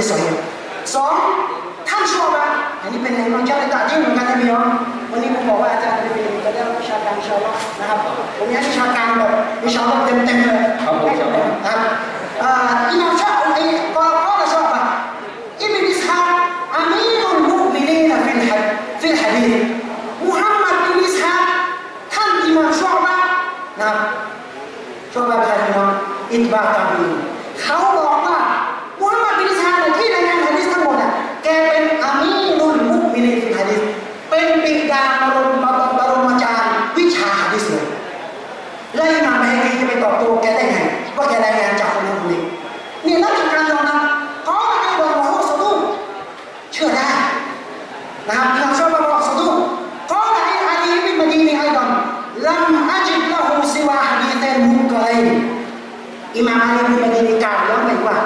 ที่สองสองท่านชอบอะอันนี้เป็นในมังจาในตาที่เหมือนกันนะพี่น้องวันนี้ผมบอกว่าอาจารย์เป็นจะได้วิชาการชาวล็อนะครับผมอยากวิชาการแบบวิชาล็อเต็มๆเลยครับผมครับอิมามชาอุลีก็ก็ะชอบป่ะอิบนิสฮะอามีรุลมุมินีนฟิลฮะดฟิลฮะดีมุฮัมมัดอิบนิสฮะท่านอิมามชอบป่ะนะครับชอบอะพี่น้องอิบาตาบีเขาบอก นอิมามอาลีบินมาดีกล่แล้วไงว่า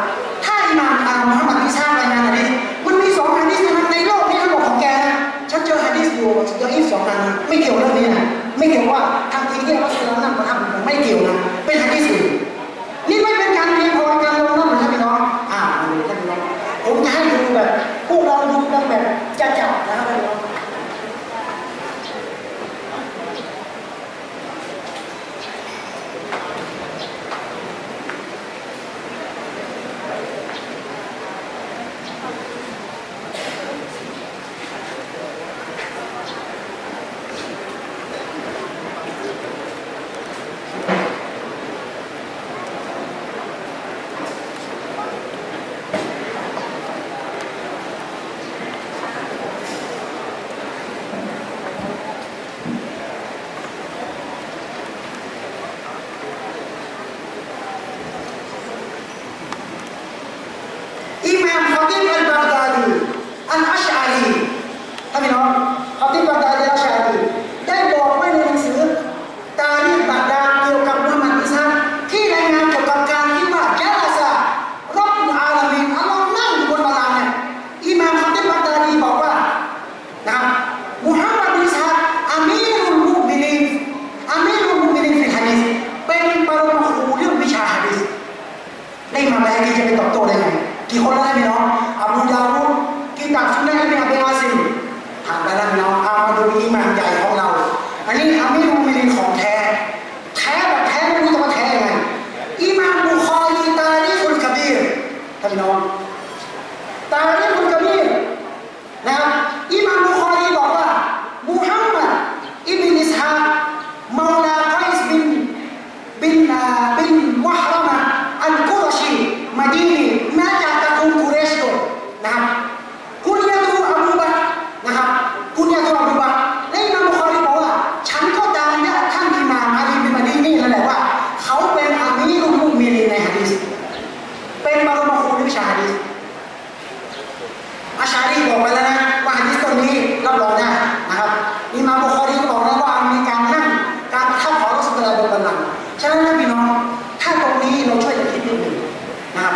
ถ้าอิมามอามุฮัมมัดอิซาบรายงานฮะดิษมันมีสองฮะดีษนะครับในโลกนี้ทั้งหมดของแกนะฉันเจอฮะดิษอยู่ยัจออีกสองอันไม่เกี่ยวเรื่องนี้นะไม่เกี่ยวว่าทางทีเรียกว่าสุนัขนั่นมาทำไม่เกี่ยวนะเป็นฮะดิษอื่นนี่ไม่เป็นการเรียนพอการลงนั่นเหมือนท่าพี่น้องอ่าท่านพี่น้องผมจะให้ดูแบบพวกเราดูกันแบบจะจับนะครับำลัง ฉะนั้นนะพี่น้อง ถ้าตรงนี้เราช่วยกันคิดนิดหนึ่งนะครับ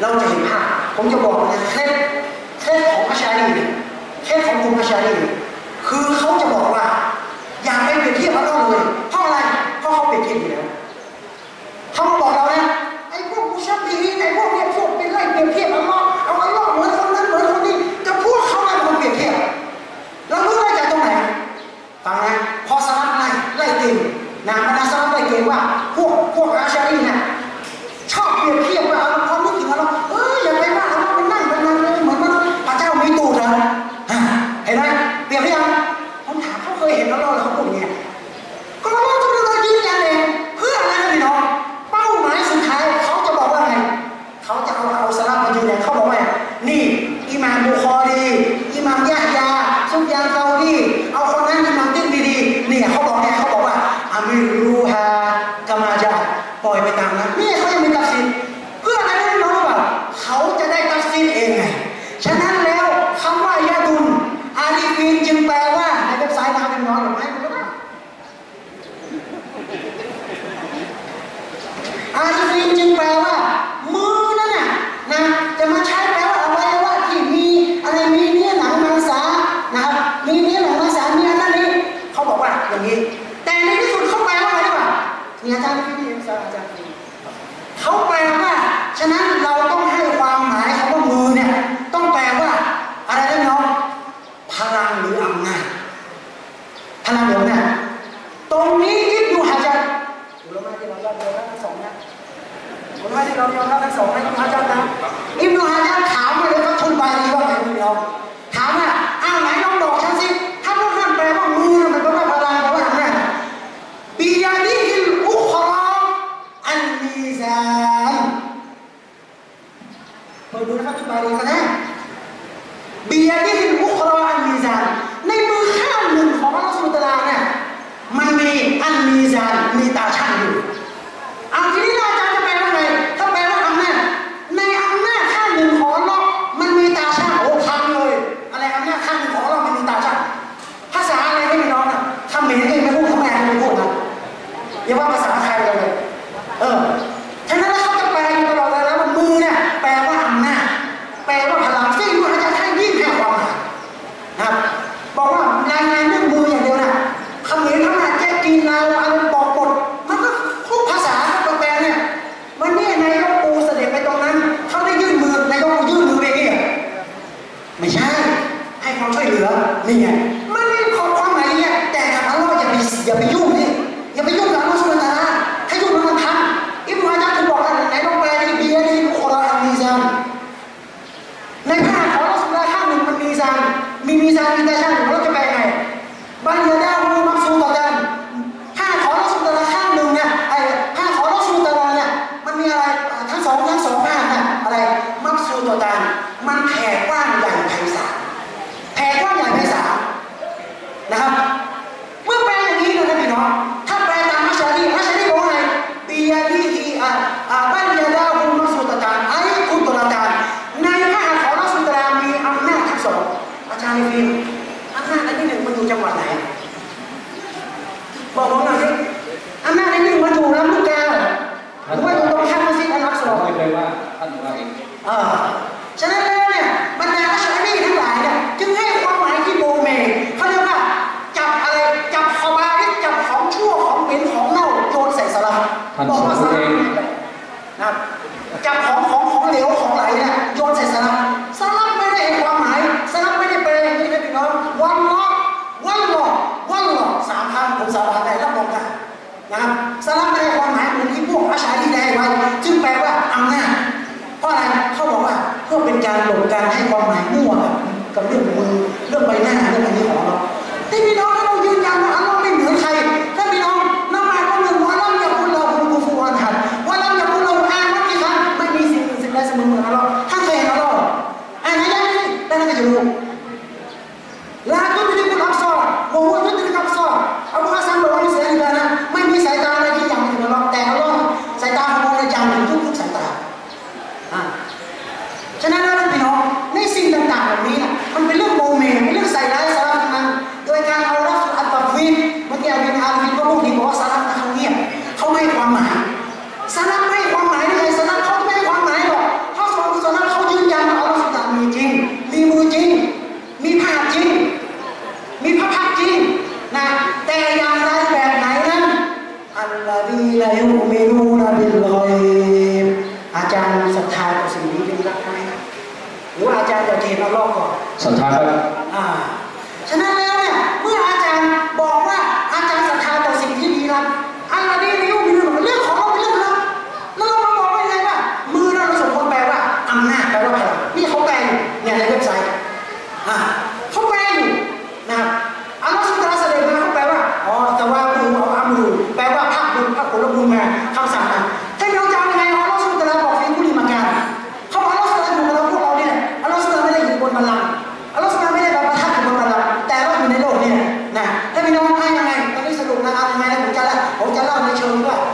เราจะเห็นภาพ ผมจะบอกนะเคล็ดเคล็ดของพระชาลีเนี่ยคล็ดของกลุ่พระชาลีคือเขาจะบอก How ผม่าที่เรายอมรัทั้งสองให้พระเานะอิมรุฮานะถามเลยว่าทุนใบนี้ว่าไงคุณยอมถามว่าอ้าวไหนน้องดอกฉันสิถ้าพวกนั่นแปลว่ามือมันแปว่าพแปลว่าอะไรบิยดีอิลอุคราอันมีซานเปิดูนะครับทุนใบนี้กันนะบิยดีอิลอุคราอันมีซานในมือข้างหนึ่งของพระสุลตาเนี่ยมันมีอันมีจานมีตาชั่งอยู่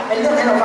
เชิงว่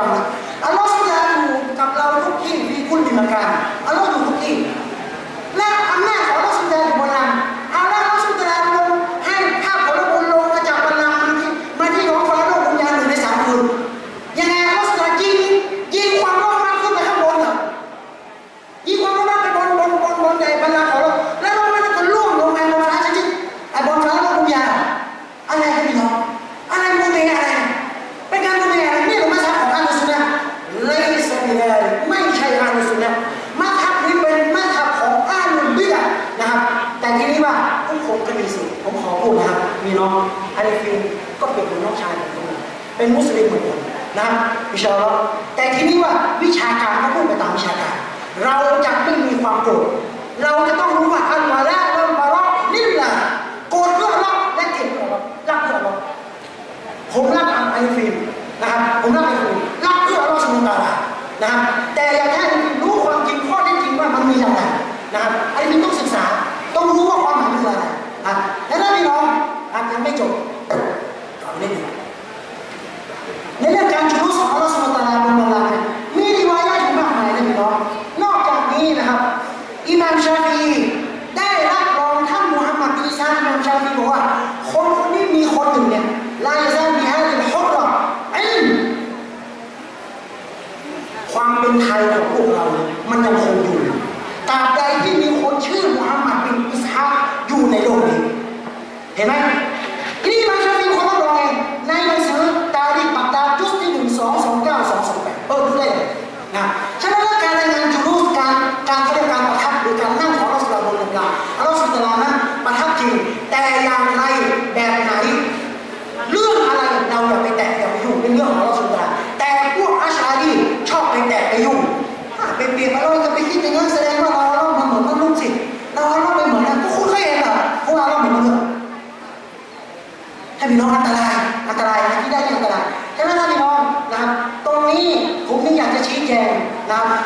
ให้พี่น้องอันตรายอันตรายที่ได้ที่อันตรายใช่ไหมครับพี่น้องนะครับ ตรงนี้ผมนี่อยากจะชี้แจงนะครับ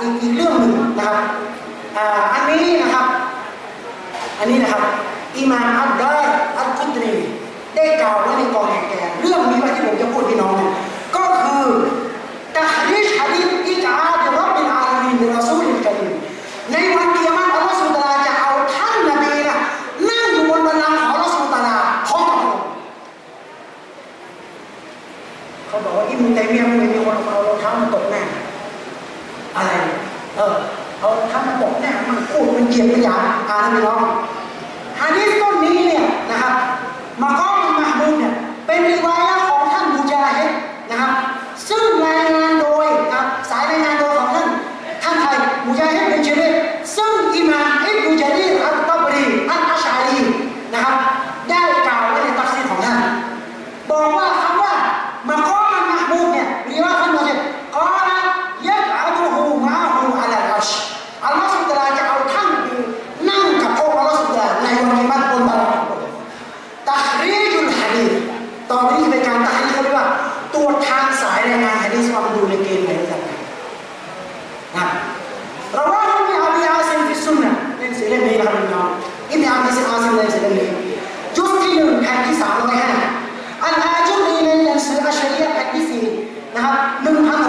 อีกอีกเรื่องหนึ่งนะครับอันนี้นะครับ อันนี้นะครับอิมามอับดุลอัลกุตรีได้กล่าวไว้ในกองแห่งแก่เรื่องนี้ว่าที่ผมจะพูดพี่น้อง يقول لك إلا إذا كان نعم رواه ابن أبي عاصم في السنة لنسلم إلى من نعم ابن أبي عاصم لنسلم جزء حديث عن رهانة الآجر إلى الشريعة حديثه نعم من هذا